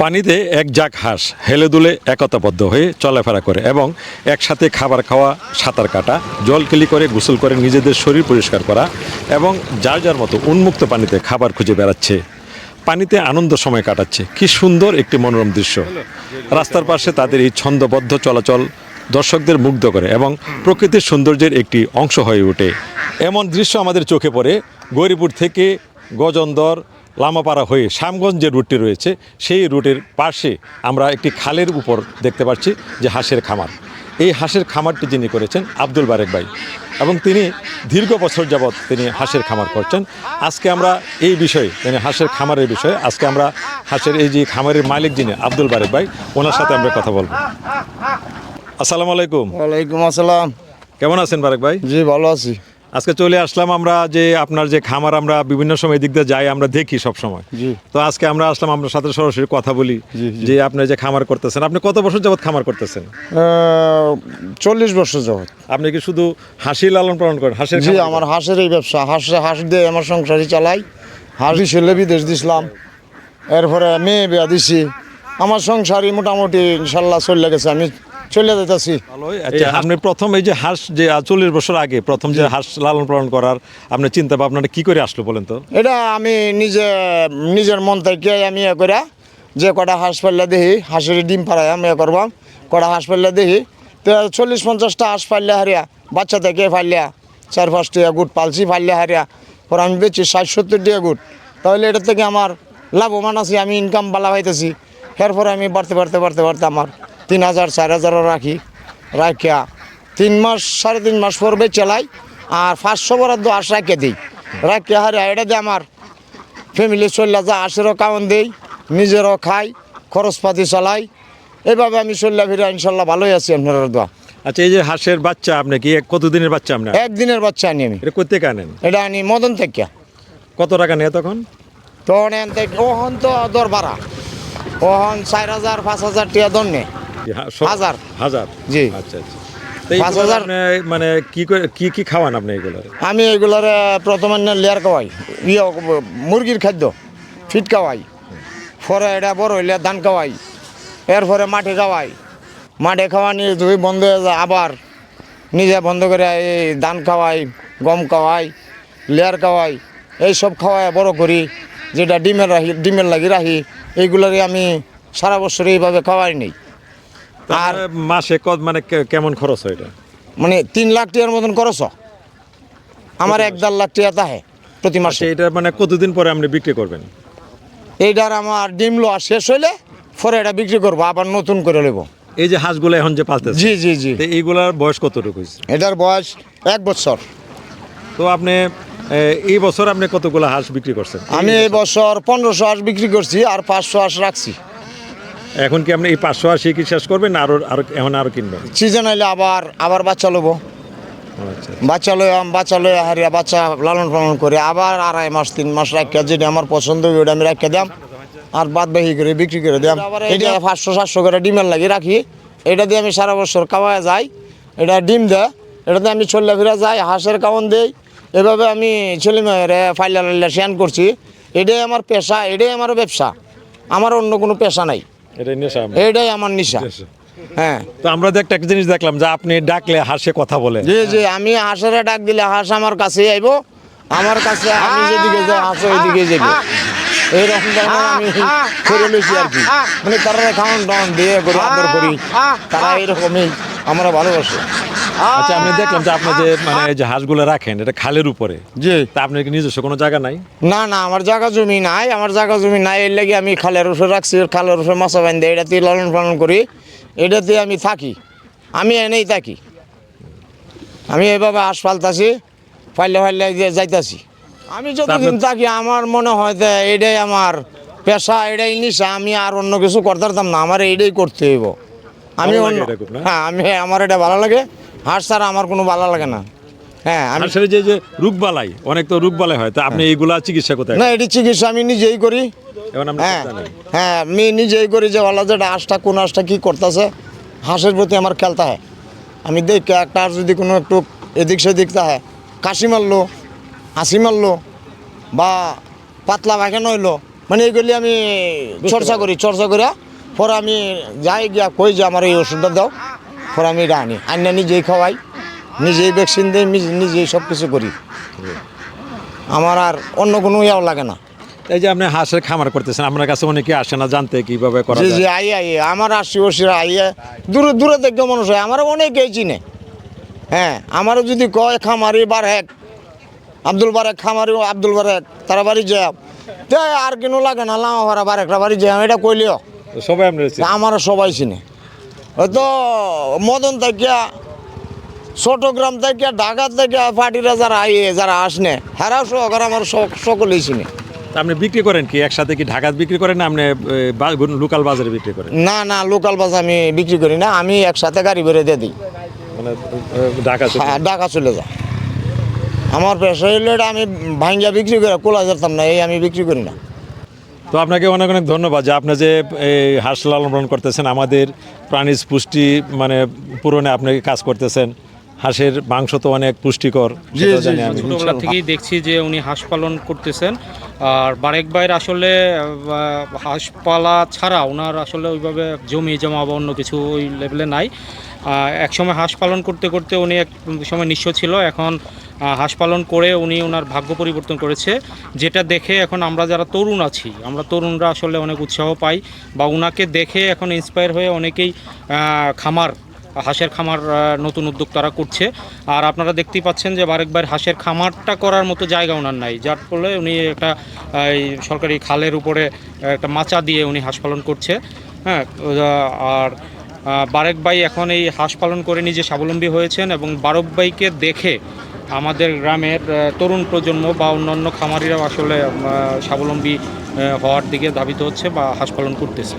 পানিতে এক জাক হাঁস হেলে দুলে একতাবদ্ধ হয়ে চলাফেরা করে এবং একসাথে খাবার খাওয়া, সাঁতার কাটা জল কেলি করে গোসল করে নিজেদের শরীর পরিষ্কার করা এবং যার যার মতো উন্মুক্ত পানিতে খাবার খুঁজে বেড়াচ্ছে। পানিতে আনন্দ সময় কাটাচ্ছে। কি সুন্দর একটি মনোরম দৃশ্য। রাস্তার পাশে তাদের এই ছন্দবদ্ধ চলাচল দর্শকদের মুগ্ধ করে এবং প্রকৃতির সৌন্দর্যের একটি অংশ হয়ে ওঠে। এমন দৃশ্য আমাদের চোখে পড়ে গৌরীপুর থেকে গজন্দর লামাপাড়া হয়ে শ্যামগঞ্জ যে রুটটি রয়েছে সেই রুটের পাশে আমরা একটি খালের উপর দেখতে পাচ্ছি যে হাঁসের খামার। এই হাঁসের খামারটি যিনি করেছেন আব্দুল বারেক ভাই এবং তিনি দীর্ঘ বছর যাবৎ তিনি হাঁসের খামার করছেন। আজকে আমরা এই বিষয়ে মানে হাঁসের খামারের বিষয়ে আজকে আমরা হাঁসের এই যে খামারের মালিক যিনি আব্দুল বারেক ভাই ওনার সাথে আমরা কথা বলব। আসসালামু আলাইকুম। ওয়ালাইকুম আসসালাম। কেমন আছেন বারেক ভাই? জি ভালো আছি। আজকে চলে আসলাম আমরা যে আপনার যে খামার আমরা বিভিন্ন সময় এদিক দিয়ে যাই আমরা দেখি সব সময়। তো আজকে আমরা আসলাম আপনার সাথে সরাসরি কথা বলি। যে আপনি যে খামার করতেছেন আপনি কত বছর যাবত খামার করতেছেন? চল্লিশ বছর যাবত আপনি কি শুধু হাসি লালন পালন করেন? হাসির জি আমার? হাঁসের এই ব্যবসা হাঁস হাঁস দিয়ে আমার সংসারই চালাই। হাঁস ছেলে বিদেশ দিছিলাম। এরপরে মেয়ে বিয়া দিছি। আমার সংসারই মোটামুটি ইনশাল্লাহ চলে গেছে। আমি চলে যেতেছি আচ্ছা আপনি প্রথম এই যে হাঁস যে চল্লিশ বছর আগে প্রথম যে হাঁস লালন পালন করার আপনার চিন্তা ভাবনাটা কি করে আসলো বলেন তো? এটা আমি নিজে নিজের মন থেকে আমি এ করে যে কটা হাঁস পাল্লা দেখি হাঁসের ডিম পাড়াই আমি এ করবাম কটা হাঁস পাল্লা দেখি তো চল্লিশ পঞ্চাশটা হাঁস পাল্লা হারিয়া বাচ্চা থেকে ফাইলিয়া চার পাঁচটা গুট পালছি ফাইলিয়া হারিয়া পরে আমি বেচি ষাট সত্তর টাকা গুট তাহলে এটা থেকে আমার লাভবান আছি আমি ইনকাম বালা পাইতেছি এরপরে আমি বাড়তে বাড়তে বাড়তে বাড়তে আমার তিন হাজার চার হাজারও রাখি রাখিয়া তিন মাস সাড়ে তিন মাস পর বেচ চালাই আর পাঁচশো বরাদ্দ আশ রাখিয়ে দিই। রাখিয়া হারে এটা দিয়ে আমার ফ্যামিলি চললা যা আশেরও কাউন দেই নিজেরও খাই খরচপাতি চালাই। এভাবে আমি চললা ফিরে ইনশাল্লাহ ভালোই আছি আপনার দোয়া। আচ্ছা এই যে হাঁসের বাচ্চা আপনি কি কতদিনের বাচ্চা আপনার? একদিনের বাচ্চা আনি আমি। এটা কোথেকে আনেন? এটা আনি মদন থেকে। কত টাকা নেয় তখন? তখন ওহন তো দর বাড়া ওহন চার হাজার পাঁচ হাজার টিয়া দর নে কি হা- সব- হাজার। হাজার? জি। আচ্ছা আচ্ছা। পাঁচ হাজার। মানে কি কি কি খাওয়ান আপনি এগুলো আমি এগুলোর প্রথমে লেয়ার খাওয়াই। ইয়ে মুরগির খাদ্য ফিট খাওয়াই। পরে এটা বড় হইলে ধান খাওয়াই। এরপরে মাঠে খাওয়াই। মাঠে খাওয়া নিয়ে যদি বন্ধ হয়ে যায় আবার নিজে বন্ধ করে এই ধান খাওয়াই গম খাওয়াই লেয়ার খাওয়াই এই সব খাওয়াই বড় করি। যেটা ডিমের রাখি ডিমের লাগি রাখি এইগুলোরে আমি সারা বছর এইভাবে খাওয়াই নেই। আর মাসে কত মানে কেমন খরচ হয় এটা? মানে তিন লাখ টাকার মতন করছ আমার এক দেড় লাখ টাকা তাহে প্রতি মাসে। আচ্ছা এটা মানে কতদিন পরে আপনি বিক্রি করবেন? এইটার আমার ডিম লোয়া শেষ হইলে পরে এটা বিক্রি করব আবার নতুন করে নেব এই যে হাঁসগুলো এখন যে পালতেছে জি জি জি। তো এইগুলার বয়স কতটুকু হয়েছে এটার বয়স এক বছর। তো আপনি এই বছর আপনি কতগুলো হাঁস বিক্রি করছেন? আমি এই বছর পনেরোশো হাঁস বিক্রি করছি আর পাঁচশো হাঁস রাখছি। এখন কি আপনি এই পাঁচশো আশি কি শেষ করবেন? না আরও আরও এখন আরও কিনবেন? সিজন হইলে আবার আবার বাচ্চা লবো। আচ্ছা। বাচ্চা লই বাচ্চা লই হারিয়া বাচ্চা লালন পালন করে আবার আড়াই মাস তিন মাস রাখিয়া যেটা আমার পছন্দ হবে ওটা আমি রাখিয়া দাম আর বাদ বাহি করে বিক্রি করে দাম এটা পাঁচশো সাতশো করে ডিমের লাগি রাখি। এটা দিয়ে আমি সারা বছর খাওয়া যাই। এটা ডিম দেয়। এটাতে আমি চল্লা ফিরা যাই হাঁসের কামন দেই। এভাবে আমি ছেলে মেয়েরে ফাইলা লাইলা শেয়ান করছি। এটাই আমার পেশা এটাই আমার ব্যবসা। আমার অন্য কোনো পেশা নাই। এটা নেশা এটাই আমার নিশা। হ্যাঁ। তো আমরা তো একটা জিনিস দেখলাম যে আপনি ডাকলে হাসে কথা বলে। জি জি আমি হাঁসের ডাক দিলে হাঁস আমার কাছে আইব। আমার কাছে আমি যেদিকে যাই হাঁস ওইদিকে যাবে এইরকম ধরনের আমি করে লইছি আর কি। মানে তারা খাওয়ান টাউন দিয়ে করি আদর করি। তারা এইরকমই আমরা ভালোবাসে। আচ্ছা আমি দেখলাম যে আপনি যে মানে যে হাঁসগুলো রাখেন এটা খালের উপরে। জি। তা আপনার কি নিজস্ব কোনো জায়গা নাই? না না আমার জায়গা জমি নাই আমার জায়গা জমি নাই এর লাগে আমি খালের উপরে রাখছি খালের উপরে মাছা বান্ধে এটাতে লালন পালন করি এটাতে আমি থাকি আমি এনেই থাকি। আমি এভাবে হাঁস পালতাছি ফাইলে ফাইলে যে যাইতাছি। আমি যতদিন থাকি আমার মনে হয় যে এটাই আমার পেশা এটাই নিশা আমি আর অন্য কিছু করতে পারতাম না আমার এইটাই করতে হইব। আমি অন্য? হ্যাঁ আমি আমার এটা ভালো লাগে। হাঁস ছাড়া আমার কোনো ভালো লাগে না। হ্যাঁ আমি হাঁসের যে যে রোগবালাই অনেক তো রোগবালাই হয় তা আপনি এইগুলা চিকিৎসা কোথায়? না এটি চিকিৎসা আমি নিজেই করি। হ্যাঁ হ্যাঁ আমি নিজেই করি যে বলা যেটা হাঁসটা কোন হাঁসটা কী করতেছে হাঁসের প্রতি আমার খেলতে হয় আমি দেখি একটা হাঁস যদি কোনো একটু এদিক সেদিক হয় কাশি মারলো হাসি মারলো বা পাতলা পায়খানা হইল মানে এইগুলি আমি চর্চা করি চর্চা করে পরে আমি যাই গিয়া কই যে আমার এই ওষুধটা দাও। এটা আনি আনিয়া নিজেই খাওয়াই নিজেই ভ্যাকসিন দিই নিজেই সব কিছু করি। আমার আর অন্য কোনো ইয়াও লাগে না। এই যে আপনি হাঁসের খামার করতেছেন আপনার কাছে অনেকে আসে না জানতে কীভাবে করা জি জি আই আই আমার আশি বসিরা আইয়া দূরে দূরে দেখে মানুষ হয় আমার অনেকেই চিনে। হ্যাঁ আমারও যদি কয় খামারি বারেক আব্দুল বারেক খামারি আব্দুল বারেক তারা বাড়ি তে আর কিনো লাগে না লামা ভাড়া বারেকটা বাড়ি যায় এটা কইলিও। সবাই আপনার আমারও সবাই চিনে। হয়তো মদন থেকে চট্টগ্রাম থেকে ঢাকা থেকে পার্টিরা যারা আইয়ে যারা আসনে হেরাও সহকারে আমার সক- সকলেই চিনে আপনি বিক্রি করেন কি? একসাথে কি ঢাকাত বিক্রি করেন না আপনি লোকাল বাজারে বিক্রি করেন? না না লোকাল বাজার আমি বিক্রি করি না আমি একসাথে গাড়ি বেড়ে দিয়ে দিই। মানে ঢাকা হ্যাঁ, ঢাকা চলে যায় আমার পেশা হইল আমি ভাঙ্গিয়া বিক্রি করে কোলা যেতাম না এই আমি বিক্রি করি না। তো আপনাকে অনেক অনেক ধন্যবাদ যে আপনি যে এই হাঁস লালন পালন করতেছেন আমাদের প্রাণীজ পুষ্টি মানে পূরণে আপনি কাজ করতেছেন। হাঁসের মাংস তো অনেক পুষ্টিকর সেটাও জানি আমি। ছোটবেলা থেকেই দেখছি যে উনি হাঁস পালন করতেছেন। আর বারেক ভাইয়ের আসলে হাঁস পালা ছাড়া ওনার আসলে ওইভাবে জমি জমা বা অন্য কিছু ওই লেভেলে নাই। একসময় হাঁস পালন করতে করতে উনি এক সময় নিঃস্ব ছিল, এখন হাঁস পালন করে উনি ওনার ভাগ্য পরিবর্তন করেছে, যেটা দেখে এখন আমরা যারা তরুণ আছি, আমরা তরুণরা আসলে অনেক উৎসাহ পাই বা ওনাকে দেখে এখন ইন্সপায়ার হয়ে অনেকেই খামার, হাঁসের খামার নতুন উদ্যোগ তারা করছে। আর আপনারা দেখতেই পাচ্ছেন যে বারেকবার হাঁসের খামারটা করার মতো জায়গা ওনার নাই, যার ফলে উনি একটা সরকারি খালের উপরে একটা মাচা দিয়ে উনি হাঁস পালন করছে। হ্যাঁ আর বারেক ভাই এখন এই হাঁস পালন করে নিজে স্বাবলম্বী হয়েছেন এবং বারক ভাইকে দেখে আমাদের গ্রামের তরুণ প্রজন্ম বা অন্যান্য খামারিরাও আসলে স্বাবলম্বী হওয়ার দিকে ধাবিত হচ্ছে বা হাঁস পালন করতেছে।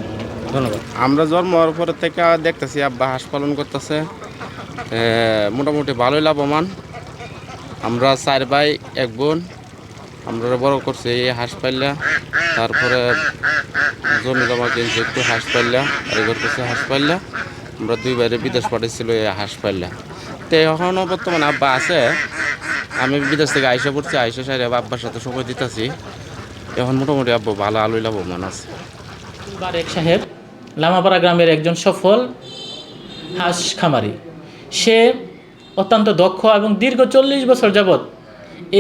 ধন্যবাদ। আমরা জন্ম হওয়ার পরে থেকে দেখতেছি, আব্বা হাঁস পালন করতেছে। মোটামুটি ভালোই লাভবান। আমরা চার ভাই, এক বোন। আমরা বড় করছি, এই হাঁস পাইলা, তারপরে জমি জমা কিনছি, একটু হাঁস পাইলা, আর এবার করছে হাঁস পাইলা। আমরা দুই বাইরে বিদেশ পাঠিয়েছিল এই হাঁস পাইলা। তো এখনও বর্তমানে আব্বা আছে, আমি বিদেশ থেকে আইসা পড়ছি, আইসা সাইড আব্বার সাথে সময় দিতেছি। এখন মোটামুটি আব্বা ভালো আলোই লাভবান আছে। বারেক সাহেব, লামাপাড়া গ্রামের একজন সফল হাঁস খামারি। সে অত্যন্ত দক্ষ এবং দীর্ঘ চল্লিশ বছর যাবৎ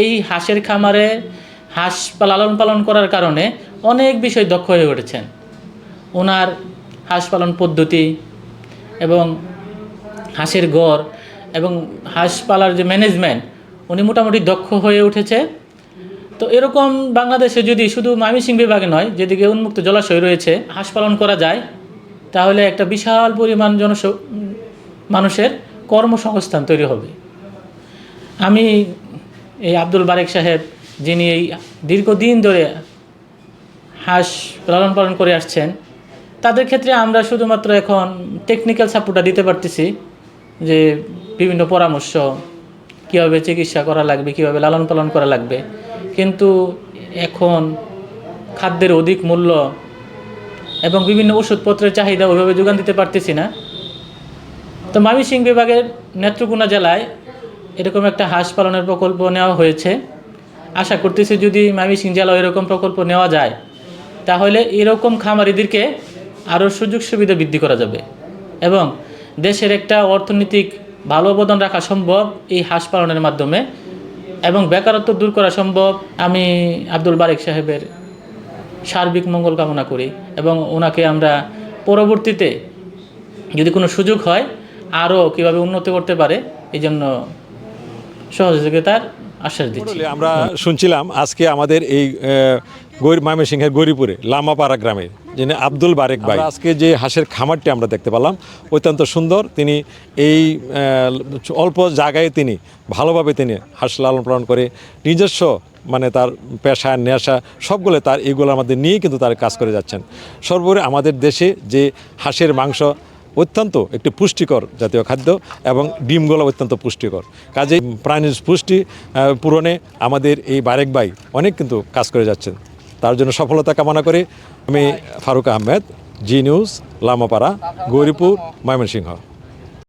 এই হাঁসের খামারে হাঁস লালন পালন করার কারণে অনেক বিষয় দক্ষ হয়ে উঠেছেন। ওনার হাঁস পালন পদ্ধতি এবং হাঁসের গড় এবং হাঁস পালার যে ম্যানেজমেন্ট উনি মোটামুটি দক্ষ হয়ে উঠেছে। তো এরকম বাংলাদেশে যদি শুধু ময়মনসিংহ বিভাগে নয়, যেদিকে উন্মুক্ত জলাশয় রয়েছে, হাঁস পালন করা যায়, তাহলে একটা বিশাল পরিমাণ জনস মানুষের কর্মসংস্থান তৈরি হবে। আমি এই আব্দুল বারেক সাহেব, যিনি এই দীর্ঘদিন ধরে হাঁস লালন পালন করে আসছেন, তাদের ক্ষেত্রে আমরা শুধুমাত্র এখন টেকনিক্যাল সাপোর্টটা দিতে পারতেছি, যে বিভিন্ন পরামর্শ, কীভাবে চিকিৎসা করা লাগবে, কীভাবে লালন পালন করা লাগবে। কিন্তু এখন খাদ্যের অধিক মূল্য এবং বিভিন্ন ওষুধপত্রের চাহিদা ওইভাবে যোগান দিতে পারতেছি না। তো ময়মনসিং বিভাগের নেত্রকোনা জেলায় এরকম একটা হাঁস পালনের প্রকল্প নেওয়া হয়েছে। আশা করতেছি যদি ময়মনসিং জেলায় এরকম প্রকল্প নেওয়া যায়, তাহলে এরকম খামারিদেরকে আরও সুযোগ সুবিধা বৃদ্ধি করা যাবে এবং দেশের একটা অর্থনৈতিক ভালো অবদান রাখা সম্ভব এই হাঁস পালনের মাধ্যমে এবং বেকারত্ব দূর করা সম্ভব। আমি আব্দুল বারেক সাহেবের সার্বিক মঙ্গল কামনা করি এবং ওনাকে আমরা পরবর্তীতে যদি কোনো সুযোগ হয়, আরও কীভাবে উন্নতি করতে পারে, এই জন্য সহযোগিতার আশ্বাস দিচ্ছি। আমরা শুনছিলাম আজকে আমাদের এই ময়মনসিংহের গৌরীপুরে লামাপাড়া গ্রামের যিনি আব্দুল বারেক ভাই। আজকে যে হাঁসের খামারটি আমরা দেখতে পেলাম অত্যন্ত সুন্দর। তিনি এই অল্প জায়গায় তিনি ভালোভাবে তিনি হাঁস লালন পালন করে নিজস্ব মানে তার পেশা নেশা সবগুলো তার এইগুলোর মধ্যে নিয়ে কিন্তু তার কাজ করে যাচ্ছেন। সর্বোপরি আমাদের দেশে যে হাঁসের মাংস অত্যন্ত একটি পুষ্টিকর জাতীয় খাদ্য এবং ডিমগুলো অত্যন্ত পুষ্টিকর। কাজে প্রাণীর পুষ্টি পূরণে আমাদের এই বারেক বাই অনেক কিন্তু কাজ করে যাচ্ছেন। তার জন্য সফলতা কামনা করে। আমি ফারুক আহমেদ, জি নিউজ, লামাপাড়া, গৌরীপুর, ময়মনসিংহ।